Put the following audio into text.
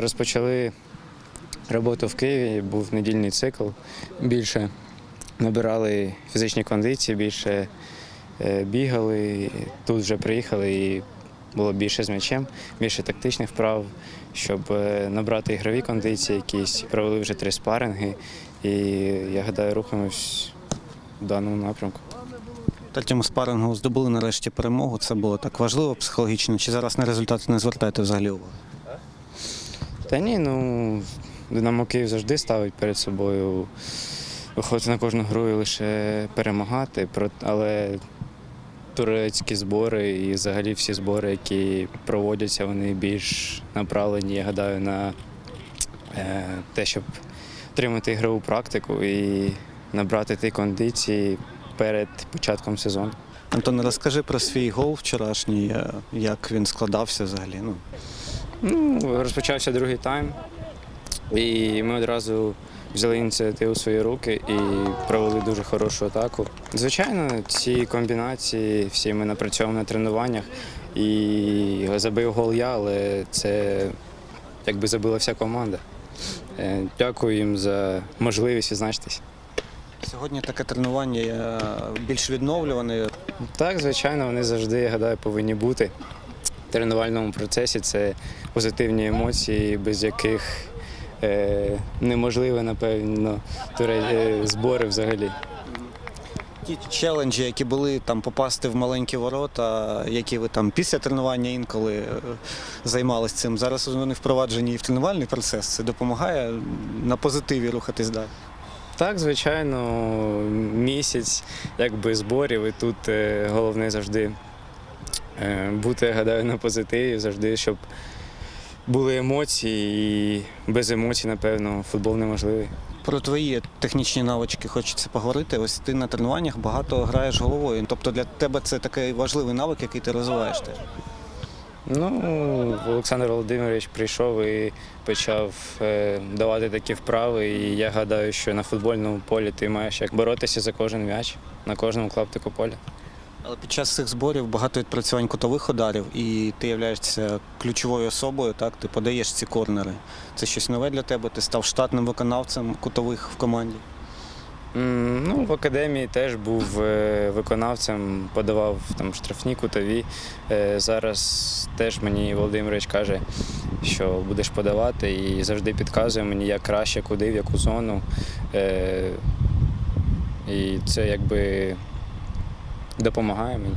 розпочали роботу в Києві, був недільний цикл. Більше набирали фізичні кондиції, більше е, бігали. Тут вже приїхали і було більше з м'ячем, більше тактичних вправ, щоб е, набрати ігрові кондиції якісь. Провели вже три спаринги. І я гадаю, рухаємось в даному напрямку. Третьому спарингу здобули нарешті перемогу. Це було так важливо психологічно. Чи зараз на результати не звертаєте взагалі увагу? Та ні, ну Динамо Київ завжди ставить перед собою виходити на кожну гру і лише перемагати. Але турецькі збори і взагалі всі збори, які проводяться, вони більш направлені, я гадаю, на е, те, щоб отримати ігрову практику і набрати ті кондиції перед початком сезону. Антон, розкажи про свій гол вчорашній, е, як він складався взагалі. Ну, Ну, розпочався другий тайм, і ми одразу взяли ініціативу в свої руки і провели дуже хорошу атаку. Звичайно, ці комбінації всі ми напрацьовуємо на тренуваннях. І забив гол я, але це якби забила вся команда. Е, Дякую їм за можливість відзначитись. сьогодні таке тренування е, більш відновлюване. Так, звичайно, вони завжди, я гадаю, повинні бути. Тренувальному процесі це позитивні емоції, без яких е, неможливо, напевно, е, збори взагалі. Ті челенджі, які були там попасти в маленькі ворота, які ви там після тренування інколи е, займалися цим. Зараз вони впроваджені і в тренувальний процес. Це допомагає на позитиві рухатись далі. Так, звичайно, місяць якби зборів, і тут головне завжди бути, я гадаю, на позитиві, завжди, щоб були емоції, і без емоцій, напевно, футбол неможливий. Про твої технічні навички хочеться поговорити. Ось ти на тренуваннях багато граєш головою. Тобто для тебе це такий важливий навик, який ти розвиваєш теж. Ну, Олександр Володимирович прийшов і почав е, давати такі вправи. І я гадаю, що на футбольному полі ти маєш як боротися за кожен м'яч на кожному клаптику поля. Але під час цих зборів багато відпрацювань кутових ударів, і ти являєшся ключовою особою, так? Ти подаєш ці корнери. Це щось нове для тебе, ти став штатним виконавцем кутових в команді. Ну, в академії теж був е, виконавцем, подавав там штрафні кутові. Е, Зараз теж мені Володимирович каже, що будеш подавати і завжди підказує мені, як краще, куди, в яку зону. Е, І це якби допомагає мені.